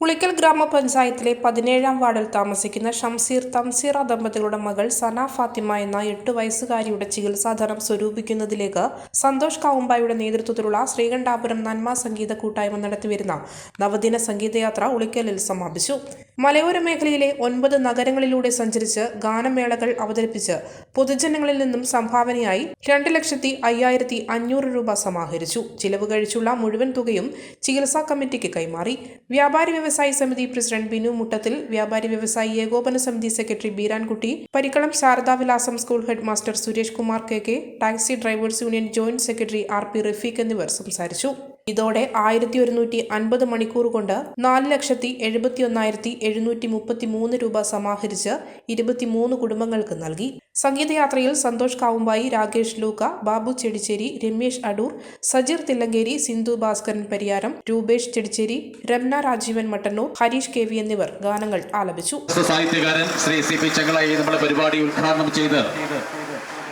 ഉളിക്കൽ ഗ്രാമപഞ്ചായത്തിലെ പതിനേഴാം വാർഡിൽ താമസിക്കുന്ന ഷംസീർ തംസീർ ദമ്പതികളുടെ മകൾ സന ഫാത്തിമ എന്ന എട്ട് വയസ്സുകാരിയുടെ ചികിത്സാധനം സ്വരൂപിക്കുന്നതിലേക്ക് സന്തോഷ് കാവുമ്പായുടെ നേതൃത്വത്തിലുള്ള ശ്രീകണ്ഠാപുരം നന്മ സംഗീത കൂട്ടായ്മ നടത്തിവരുന്ന നവദിന സംഗീതയാത്ര ഉളിക്കലിൽ സമാപിച്ചു. മലയോര മേഖലയിലെ ഒൻപത് നഗരങ്ങളിലൂടെ സഞ്ചരിച്ച് ഗാനമേളകൾ അവതരിപ്പിച്ച് പൊതുജനങ്ങളിൽ നിന്നും സംഭാവനയായി രണ്ട് ലക്ഷത്തി അയ്യായിരത്തി അഞ്ഞൂറ് രൂപ സമാഹരിച്ചു. ചിലവ് കഴിച്ചുള്ള മുഴുവൻ തുകയും ചികിത്സാ കമ്മിറ്റിക്ക് കൈമാറി. വ്യാപാരി വ്യവസായി സമിതി പ്രസിഡന്റ് ബിനു മുട്ടത്തിൽ വ്യാപാരി വ്യവസായി ഏകോപന സമിതി secretary Beerankutty Parikkalam Sharadavilasam school head master Suresh Kumar K K taxi drivers union joint secretary R P Rafeeq എന്നിവർ സംസാരിച്ചു. ഇതോടെ ആയിരത്തി ഒരുന്നൂറ്റി അൻപത് മണിക്കൂർ കൊണ്ട് നാല് ലക്ഷത്തി എഴുപത്തി ഒന്നായിരത്തി എഴുന്നൂറ്റി മുപ്പത്തി മൂന്ന് രൂപ സമാഹരിച്ച് ഇരുപത്തിമൂന്ന് കുടുംബങ്ങൾക്ക് നൽകി. സംഗീതയാത്രയിൽ സന്തോഷ് കാവുമ്പായി രാകേഷ് ലൂക്ക ബാബു ചെടിച്ചേരി രമേശ് അടൂർ സജിർ തില്ലങ്കേരി സിന്ധു ഭാസ്കരൻ പരിയാരം രൂപേഷ് ചെടിച്ചേരി രമ്ന രാജീവൻ മട്ടന്നൂർ ഹരീഷ് കെ വി എന്നിവർ ഗാനങ്ങൾ ആലപിച്ചു. സാഹിത്യകാരൻ ശ്രീ സി പി ചെങ്ങളായി നമ്മുടെ പരിപാടി ഉദ്ഘാടനം ചെയ്ത്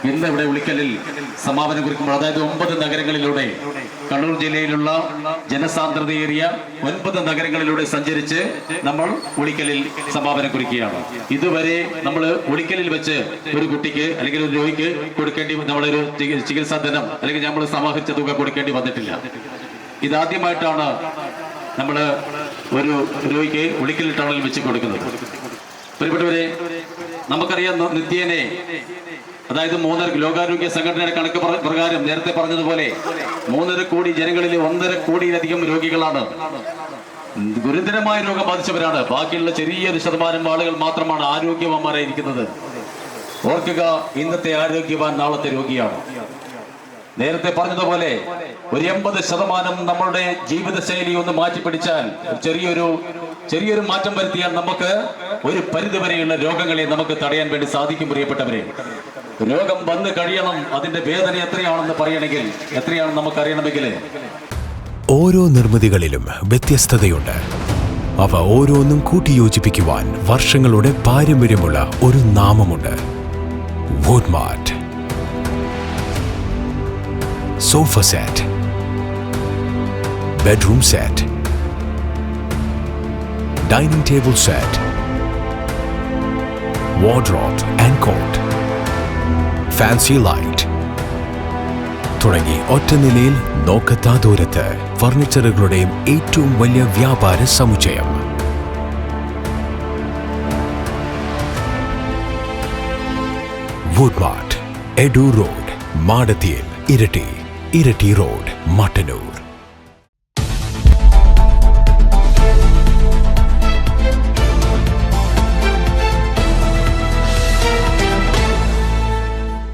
ഇന്ന് ഇവിടെ ഉളിക്കലിൽ സമാപനം കുറിക്കുമ്പോൾ അതായത് ഒമ്പത് നഗരങ്ങളിലൂടെ കണ്ണൂർ ജില്ലയിലുള്ള ജനസാന്ദ്രതയേറിയ ഒൻപത് നഗരങ്ങളിലൂടെ സഞ്ചരിച്ച് നമ്മൾ ഒളിക്കലിൽ സമാപനം കുറിക്കുകയാണ്. ഇതുവരെ നമ്മൾ ഒളിക്കലിൽ വെച്ച് ഒരു കുട്ടിക്ക് അല്ലെങ്കിൽ ഒരു രോഗിക്ക് കൊടുക്കേണ്ടി നമ്മളൊരു ചികി- ചികിത്സാ ധനം അല്ലെങ്കിൽ നമ്മൾ സമാഹരിച്ച തുക കൊടുക്കേണ്ടി വന്നിട്ടില്ല. ഇതാദ്യമായിട്ടാണ് നമ്മൾ ഒരു രോഗിക്ക് ഒളിക്കൽ ടൗണിൽ വെച്ച് കൊടുക്കുന്നത്. പ്രിയപ്പെട്ടവരെ നമുക്കറിയാം നിത്യേനെ അതായത് മൂന്നര ലോകാരോഗ്യ സംഘടനയുടെ കണക്ക് പ്ര- പ്രകാരം നേരത്തെ പറഞ്ഞതുപോലെ മൂന്നര കോടി ജനങ്ങളിൽ ഒന്നര കോടിയിലധികം രോഗികളാണ്. ഗുരുതരമായ രോഗം ബാധിച്ചവരാണ്. ബാക്കിയുള്ള ചെറിയൊരു ശതമാനം ആളുകൾ മാത്രമാണ് ആരോഗ്യവാന്മാരായിരിക്കുന്നത് ഓർക്കുക ഇന്നത്തെ ആരോഗ്യവാൻ നാളത്തെ രോഗിയാണ്. നേരത്തെ പറഞ്ഞതുപോലെ ഒരു എൺപത് ശതമാനം നമ്മളുടെ ജീവിതശൈലി ഒന്ന് മാറ്റിപ്പിടിച്ചാൽ ചെറിയൊരു ചെറിയൊരു മാറ്റം വരുത്തിയാൽ നമുക്ക് ഒരു പരിധിവരെയുള്ള രോഗങ്ങളെ നമുക്ക് തടയാൻ വേണ്ടി സാധിക്കും പ്രിയപ്പെട്ടവരെ. രോഗം വന്നു കഴിയണം. അതിന്റെ വേദന എത്രയാണെന്ന് പറയണമെങ്കിൽ എത്രയാണെന്ന് നമുക്ക് അറിയണമെങ്കിൽ ഓരോ നിർമ്മിതികളിലും വ്യത്യസ്തതയുണ്ട്. അവ ഓരോന്നും കൂട്ടിയോജിപ്പിക്കുവാൻ വർഷങ്ങളുടെ പാരമ്പര്യമുള്ള ഒരു നാമമുണ്ട്. Woodmart sofa set bedroom set dining table set wardrobe and cot fancy light തുടങ്ങി ഒറ്റ നിലയിൽ നോക്കത്താ ദൂരത്ത് ഫർണിച്ചറുകളുടെയും ഏറ്റവും വലിയ വ്യാപാര സമുച്ചയം. വുഡ്മാർട്ട് എഡു റോഡ് മാടത്തിയിൽ ഇരട്ടി ഇരട്ടി റോഡ് മട്ടന്നൂർ